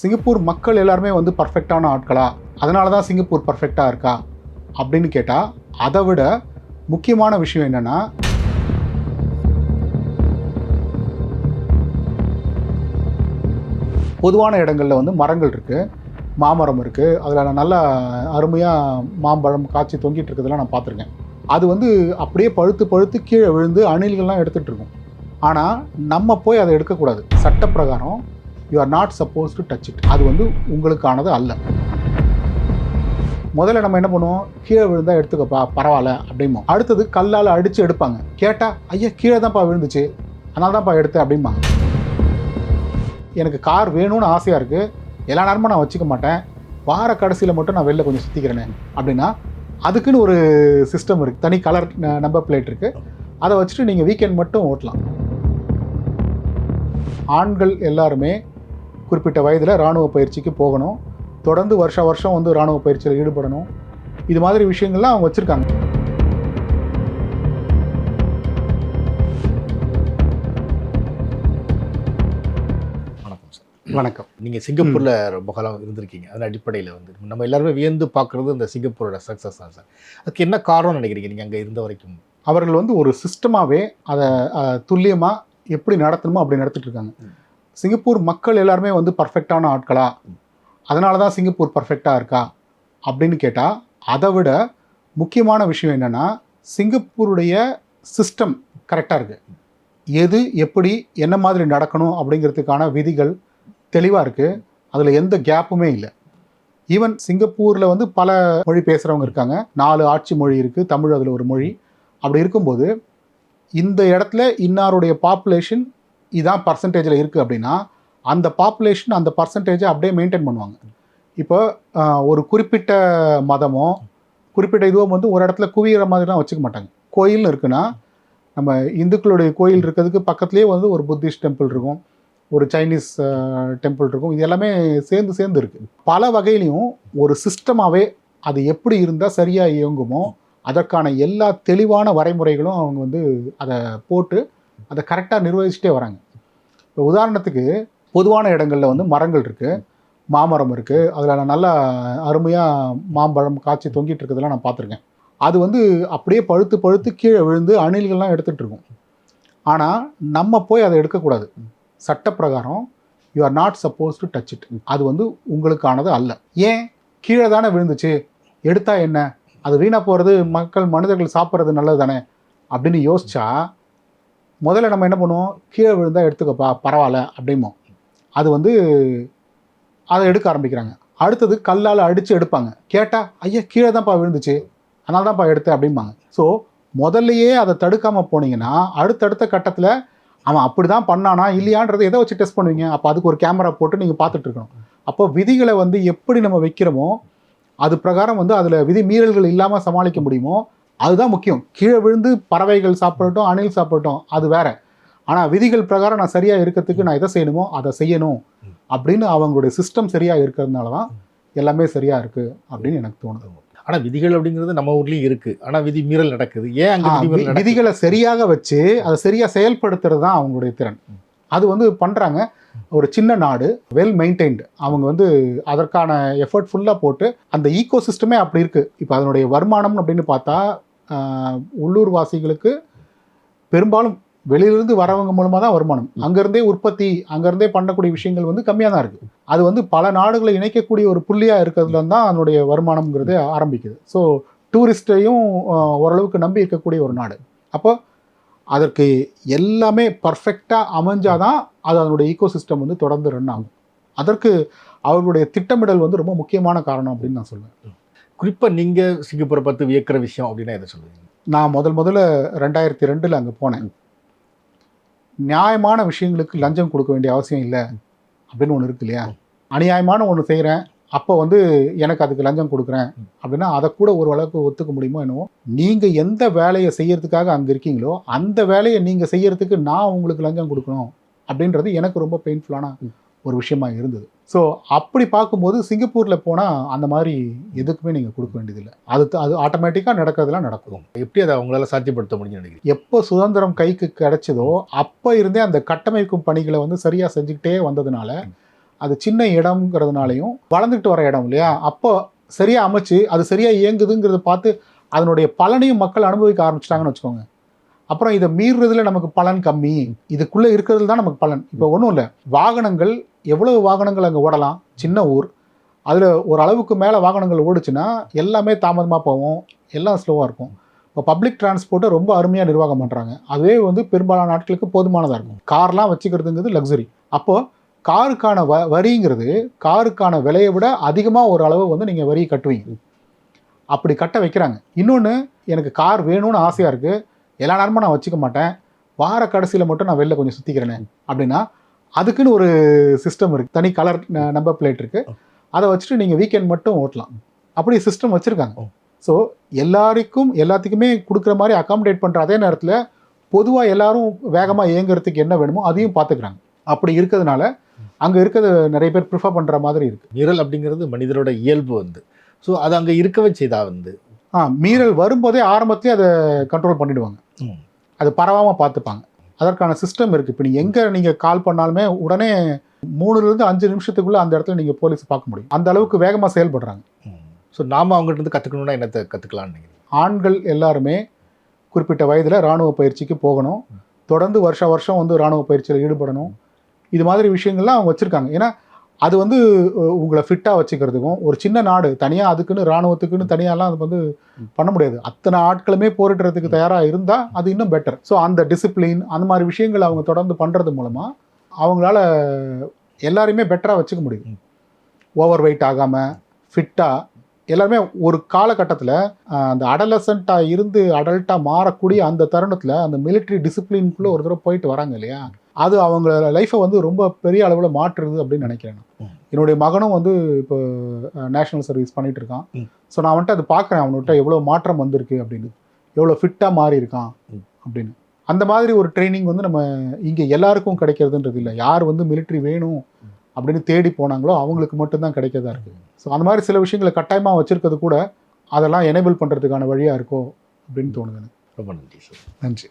Singapore மக்கள் எல்லாருமே வந்து பர்ஃபெக்டான ஆட்களா? அதனால தான் சிங்கப்பூர் பர்ஃபெக்டாக இருக்கா? அப்படின்னு கேட்டால் அதை விட முக்கியமான விஷயம் என்னென்னா பொதுவான இடங்களில் வந்து மரங்கள் இருக்குது மாமரம் இருக்குது அதில் நான் நல்லா அருமையாக மாம்பழம் காய்ச்சி தொங்கிட்டு இருக்கிறதெல்லாம் நான் பார்த்துருக்கேன். அது வந்து அப்படியே பழுத்து பழுத்து கீழே விழுந்து அணில்கள்லாம் எடுத்துகிட்டு இருக்கும். ஆனால் நம்ம போய் அதை எடுக்கக்கூடாது. சட்டப்பிரகாரம் you are not suppose to touch it அது வந்து உங்களுக்கானது அல்ல. முதல்ல நம்ம என்ன பண்ணுவோம்? கீழே விழுந்தா எடுத்துக்கப்பா பரவாயில்ல அப்படிம்போம். அடுத்தது கல்லால் அடித்து எடுப்பாங்க. கேட்டால் ஐயா கீழே தான்ப்பா விழுந்துச்சு. அதனால தான்ப்பா எடுத்தேன் அப்படிம்பாங்க. எனக்கு கார் வேணும்னு ஆசையாக இருக்குது எல்லா நேரமும் நான் வச்சுக்க மாட்டேன். வார கடைசியில் மட்டும் நான் வெளில கொஞ்சம் சுற்றிக்கிறேனே அப்படின்னா அதுக்குன்னு ஒரு சிஸ்டம் இருக்குது தனி கலர் நம்பர் பிளேட் இருக்குது அதை வச்சுட்டு நீங்கள் வீக்கெண்ட் மட்டும் ஓட்டலாம். ஆண்கள் எல்லாருமே குறிப்பிட்ட வயதில் இராணுவ பயிற்சிக்கு போகணும். தொடர்ந்து வருஷ வருஷம் வந்து இராணுவ பயிற்சியில் ஈடுபடணும். இது மாதிரி விஷயங்கள்லாம் அவங்க வச்சுருக்காங்க. வணக்கம் சார். வணக்கம். நீங்கள் சிங்கப்பூரில் ரொம்ப காலம் இருந்திருக்கீங்க. அதன் அடிப்படையில் வந்து நம்ம எல்லாருமே வியந்து பார்க்குறது இந்த சிங்கப்பூரோட சக்ஸஸ் தான் சார். அதுக்கு என்ன காரணம் நினைக்கிறீங்க? நீங்கள் அங்கே இருந்த வரைக்கும். அவர்கள் வந்து ஒரு சிஸ்டமாகவே அதை துல்லியமாக எப்படி நடத்தணுமோ அப்படி நடத்திட்டு இருக்காங்க. சிங்கப்பூர் மக்கள் எல்லாருமே வந்து பர்ஃபெக்டான ஆட்களா? அதனால தான் சிங்கப்பூர் பர்ஃபெக்டாக இருக்கா? அப்படின்னு கேட்டால் அதை விட முக்கியமான விஷயம் என்னென்னா சிங்கப்பூருடைய சிஸ்டம் கரெக்டாக இருக்குது எது எப்படி என்ன மாதிரி நடக்கணும் அப்படிங்கிறதுக்கான விதிகள் தெளிவாக இருக்குது அதில் எந்த கேப்புமே இல்லை. ஈவன் சிங்கப்பூரில் வந்து பல மொழி பேசுகிறவங்க இருக்காங்க. நாலு ஆட்சி மொழி இருக்குது தமிழ் அதில் ஒரு மொழி. அப்படி இருக்கும்போது இந்த இடத்துல இன்னாருடைய பாப்புலேஷன் இதான் பர்சன்டேஜில் இருக்குது அப்படின்னா அந்த பாப்புலேஷன் அந்த பர்சன்டேஜை அப்படியே மெயின்டைன் பண்ணுவாங்க. இப்போ ஒரு குறிப்பிட்ட மதமோ குறிப்பிட்ட இதுவும் வந்து ஒரு இடத்துல குவிகிற மாதிரிலாம் வச்சுக்க மாட்டாங்க. கோயில்னு இருக்குன்னா நம்ம இந்துக்களுடைய கோயில் இருக்கிறதுக்கு பக்கத்துலேயே வந்து ஒரு புத்திஸ்ட் டெம்பிள் இருக்கும் ஒரு சைனீஸ் டெம்பிள் இருக்கும். இது எல்லாமே சேர்ந்து சேர்ந்து இருக்குது பல வகையிலையும் ஒரு சிஸ்டமாகவே அது எப்படி இருந்தால் சரியாக இயங்குமோ அதற்கான எல்லா தெளிவான வரைமுறைகளும் அவங்க வந்து அதை போட்டு அதை கரெக்டாக நிர்வகிச்சுட்டே வராங்க. இப்போ உதாரணத்துக்கு பொதுவான இடங்களில் வந்து மரங்கள் இருக்குது மாமரம் இருக்குது அதில் நான் நல்லா அருமையாக மாம்பழம் காய்ச்சி தொங்கிட்டு இருக்கிறதெல்லாம் நான் பார்த்துருக்கேன். அது வந்து அப்படியே பழுத்து பழுத்து கீழே விழுந்து அணில்கள்லாம் எடுத்துகிட்டு இருக்கும். ஆனால் நம்ம போய் அதை எடுக்கக்கூடாது. சட்டப்பிரகாரம் you are not suppose to touch it அது வந்து உங்களுக்கானது அல்ல. ஏன்? கீழே தானே விழுந்துச்சு. எடுத்தா என்ன? அது வீணாக போகிறது மக்கள் மனிதர்கள் சாப்பிட்றது நல்லது தானே அப்படின்னு யோசிச்சா முதல்ல நம்ம என்ன பண்ணுவோம்? கீழே விழுந்தால் எடுத்துக்கப்பா பரவாயில்ல அப்படிமோ அது வந்து அதை எடுக்க ஆரம்பிக்கிறாங்க. அடுத்தது கல்லால் அடித்து எடுப்பாங்க. கேட்டால் ஐயா கீழே தான்ப்பா விழுந்துச்சு. அதனால தான்ப்பா எடுத்தேன் அப்படிம்பாங்க. ஸோ முதல்லையே அதை தடுக்காமல் போனீங்கன்னா அடுத்தடுத்த கட்டத்தில் அவன் அப்படி தான் பண்ணானா இல்லையான்றதை எதை வச்சு டெஸ்ட் பண்ணுவீங்க? அப்போ அதுக்கு ஒரு கேமரா போட்டு நீங்கள் பார்த்துட்டு இருக்கணும். அப்போ விதிகளை வந்து எப்படி நம்ம வைக்கிறோமோ அது பிரகாரம் வந்து அதில் விதி மீறல்கள் இல்லாமல் சமாளிக்க முடியுமோ அதுதான் முக்கியம். கீழே விழுந்து பறவைகள் சாப்பிடட்டும் அணில் சாப்பிடட்டும் அது வேற. ஆனால் விதிகள் பிரகாரம் நான் சரியாக இருக்கிறதுக்கு நான் எதை செய்யணுமோ அதை செய்யணும். அப்படின்னு அவங்களுடைய சிஸ்டம் சரியாக இருக்கிறதுனால தான் எல்லாமே சரியாக இருக்குது அப்படின்னு எனக்கு தோணுது. ஆனால் விதிகள் அப்படிங்கிறது நம்ம ஊர்லேயும் இருக்குது ஆனால் விதி மீறல் நடக்குது. ஏன் அங்கே விதிகளை சரியாக வச்சு அதை சரியாக செயல்படுத்துறது தான் அவங்களுடைய திறன். அது வந்து பண்ணுறாங்க ஒரு சின்ன நாடு வெல் மெயின்டைன்டு அவங்க வந்து அதற்கான எஃபர்ட் ஃபுல்லாக போட்டு அந்த ஈகோ சிஸ்டமே அப்படி இருக்குது இப்போ அதனுடைய வருமானம் அப்படின்னு பார்த்தா உள்ளூர் வாசிகளுக்கு பெரும்பாலும் வெளியிலிருந்து வரவங்க மூலமாக தான் வருமானம். அங்கேருந்தே உற்பத்தி அங்கேருந்தே பண்ணக்கூடிய விஷயங்கள் வந்து கம்மியாக தான் இருக்குது அது வந்து பல நாடுகளை இணைக்கக்கூடிய ஒரு புள்ளியாக இருக்கிறதுல தான் அதனுடைய வருமானம்ங்கிறது ஆரம்பிக்குது. ஸோ டூரிஸ்டையும் ஓரளவுக்கு நம்பி இருக்கக்கூடிய ஒரு நாடு. அப்போ அதற்கு எல்லாமே பர்ஃபெக்டாக அமைஞ்சாதான் அது அதனுடைய ஈகோசிஸ்டம் வந்து தொடர்ந்து ரன் ஆகும். அதற்கு அவர்களுடைய திட்டமிடல் வந்து ரொம்ப முக்கியமான காரணம் அப்படின்னு நான் சொல்லுவேன் குறிப்பாக நீங்கள் சிங்கப்பூரை பார்த்து வியக்கிற விஷயம் அப்படின்னா எதை சொல்லுவீங்க? நான் முதல் முதல்ல ரெண்டாயிரத்தி ரெண்டில் அங்கே போனேன். நியாயமான விஷயங்களுக்கு லஞ்சம் கொடுக்க வேண்டிய அவசியம் இல்லை அப்படின்னு ஒன்று இருக்கு இல்லையா? அநியாயமான ஒன்று செய்கிறேன் அப்போ வந்து எனக்கு அதுக்கு லஞ்சம் கொடுக்குறேன். அப்படின்னா அதை கூட ஒரு அளவுக்கு ஒத்துக்க முடியுமோ என்னவோ? நீங்கள் எந்த வேலையை செய்யறதுக்காக அங்கே இருக்கீங்களோ அந்த வேலையை நீங்கள் செய்யறதுக்கு நான் உங்களுக்கு லஞ்சம் கொடுக்கணும் அப்படின்றது எனக்கு ரொம்ப பெயின்ஃபுல்லான ஒரு விஷயமா இருந்தது. ஸோ அப்படி பார்க்கும்போது சிங்கப்பூரில் போனால் அந்த மாதிரி எதுக்குமே நீங்கள் கொடுக்க வேண்டியதில்லை. அது அது ஆட்டோமேட்டிக்காக நடக்கிறதுலாம் நடக்கும். எப்படி அதை அவங்களால சாத்தியப்படுத்த முடியும்னு நினைக்கிறீங்க? எப்போ சுதந்திரம் கைக்கு கிடைச்சதோ அப்போ இருந்தே அந்த கட்டமைக்கும் பணிகளை வந்து சரியாக செஞ்சுக்கிட்டே வந்ததுனால அது சின்ன இடம்ங்கிறதுனாலையும் வளர்ந்துட்டு வர இடம் இல்லையா? அப்போ சரியா அமைச்சு அது சரியா இயங்குதுங்கிறத பார்த்து அதனுடைய பலனையும் மக்கள் அனுபவிக்க ஆரம்பிச்சிட்டாங்கன்னு வச்சுக்கோங்க. அப்புறம் இதை மீறுறதுல நமக்கு பலன் கம்மி. இதுக்குள்ளே இருக்கிறதுல தான் நமக்கு பலன். இப்போ ஒன்றும் இல்லை. வாகனங்கள் எவ்வளவு வாகனங்கள் அங்கே ஓடலாம்? சின்ன ஊர். அதில் ஒரு அளவுக்கு மேலே வாகனங்கள் ஓடுச்சுன்னா எல்லாமே தாமதமாக போகும். எல்லாம் ஸ்லோவாக இருக்கும். இப்போ பப்ளிக் டிரான்ஸ்போர்ட்டை ரொம்ப அருமையாக நிர்வாகம் பண்ணுறாங்க அதுவே வந்து பெரும்பாலான நாட்களுக்கு போதுமானதாக இருக்கும். கார்லாம் வச்சுக்கிறதுங்கிறது லக்ஸுரி அப்போது காருக்கான வ வரிங்கிறது காருக்கான விலையை விட அதிகமாக ஒரு அளவு வந்து நீங்கள் வரி கட்டுவீங்க. அப்படி கட்ட வைக்கிறாங்க. இன்னொன்று எனக்கு கார் வேணும்னு ஆசையாக இருக்குது எல்லா நேரமும் நான் வச்சுக்க மாட்டேன். வார கடைசியில் மட்டும் நான் வெளில கொஞ்சம் சுற்றிக்கிறேனே அப்படின்னா அதுக்குன்னு ஒரு சிஸ்டம் இருக்குது தனி கலர் நம்பர் பிளேட் இருக்குது அதை வச்சுட்டு நீங்கள் வீக்கெண்ட் மட்டும் ஓட்டலாம். அப்படி சிஸ்டம் வச்சுருக்காங்க. ஸோ எல்லாருக்கும் எல்லாத்துக்குமே கொடுக்குற மாதிரி அகாமடேட் பண்ணுற அதே நேரத்தில் பொதுவாக எல்லாரும் வேகமாக இயங்குறதுக்கு என்ன வேணுமோ அதையும் பார்த்துக்கிறாங்க அப்படி இருக்கிறதுனால அங்கே இருக்கிறது நிறைய பேர் ப்ரிஃபர் பண்ணுற மாதிரி இருக்குது மீறல் அப்படிங்கிறது மனிதரோட இயல்பு வந்து. ஸோ அது அங்கே இருக்கவே செய்தா வந்து? ஆ மீறல் வரும்போதே ஆரம்பத்திலே அதை கண்ட்ரோல் பண்ணிடுவாங்க. ம். அது பரவாமல் பார்த்துப்பாங்க. அதற்கான சிஸ்டம் இருக்குது இப்போ நீங்கள் எங்கே நீங்கள் கால் பண்ணாலுமே உடனே மூணுலேருந்து அஞ்சு நிமிஷத்துக்குள்ளே அந்த இடத்துல நீங்கள் போலீஸ் பார்க்க முடியும். அந்த அளவுக்கு வேகமாக செயல்படுறாங்க. ஸோ நாம அவங்ககிட்ட இருந்து கற்றுக்கணும்னா என்னத்தை கற்றுக்கலாம்னு நினைக்கிறீங்க? ஆண்கள் எல்லாருமே குறிப்பிட்ட வயதில் இராணுவ பயிற்சிக்கு போகணும். தொடர்ந்து வருஷ வருஷம் வந்து இராணுவ பயிற்சியில் ஈடுபடணும். இது மாதிரி விஷயங்கள்லாம் அவங்க வச்சுருக்காங்க. ஏன்னா அது வந்து உங்களை ஃபிட்டாக வச்சுக்கிறதுக்கும் ஒரு சின்ன நாடு தனியாக அதுக்குன்னு இராணுவத்துக்குன்னு தனியாலாம் அது வந்து பண்ண முடியாது. அத்தனை ஆட்களுமே போரிடுறதுக்கு தயாராக இருந்தால் அது இன்னும் பெட்டர் ஸோ அந்த டிசிப்ளின் அந்த மாதிரி விஷயங்கள் அவங்க தொடர்ந்து பண்ணுறது மூலமாக அவங்களால எல்லாரையுமே பெட்டராக வச்சுக்க முடியும். ஓவர் வெயிட் ஆகாமல் ஃபிட்டாக எல்லாருமே ஒரு காலகட்டத்தில் அந்த அடலசண்ட்டாக இருந்து அடல்ட்டாக மாறக்கூடிய அந்த தருணத்தில் அந்த மிலிட்ரி டிசிப்ளின்குள்ளே ஒரு தடவை போயிட்டு வராங்க இல்லையா? அது அவங்க லைஃப்பை வந்து ரொம்ப பெரிய அளவில் மாற்றுறது அப்படின்னு நினைக்கிறேன். என்னுடைய மகனும் வந்து இப்போ நேஷனல் சர்வீஸ் பண்ணிட்டு இருக்கான். ஸோ நான் வந்துட்டு அது பார்க்குறேன். அவன்கிட்ட எவ்வளோ மாற்றம் வந்திருக்கு அப்படின்னு. எவ்வளோ ஃபிட்டாக மாறி இருக்கான். அப்படின்னு. அந்த மாதிரி ஒரு ட்ரைனிங் வந்து நம்ம இங்கே எல்லாருக்கும் கிடைக்கிறதுன்றது இல்லை. யார் வந்து மிலிட்ரி வேணும் அப்படின்னு தேடி போனாங்களோ அவங்களுக்கு மட்டும்தான் கிடைக்கிறதா இருக்குது ஸோ அந்த மாதிரி சில விஷயங்களை கட்டாயமாக வச்சிருக்கிறது கூட அதெல்லாம் எனேபிள் பண்ணுறதுக்கான வழியாக இருக்கோ அப்படின்னு தோணுது எனக்கு ரொம்ப நன்றி சார். நன்றி.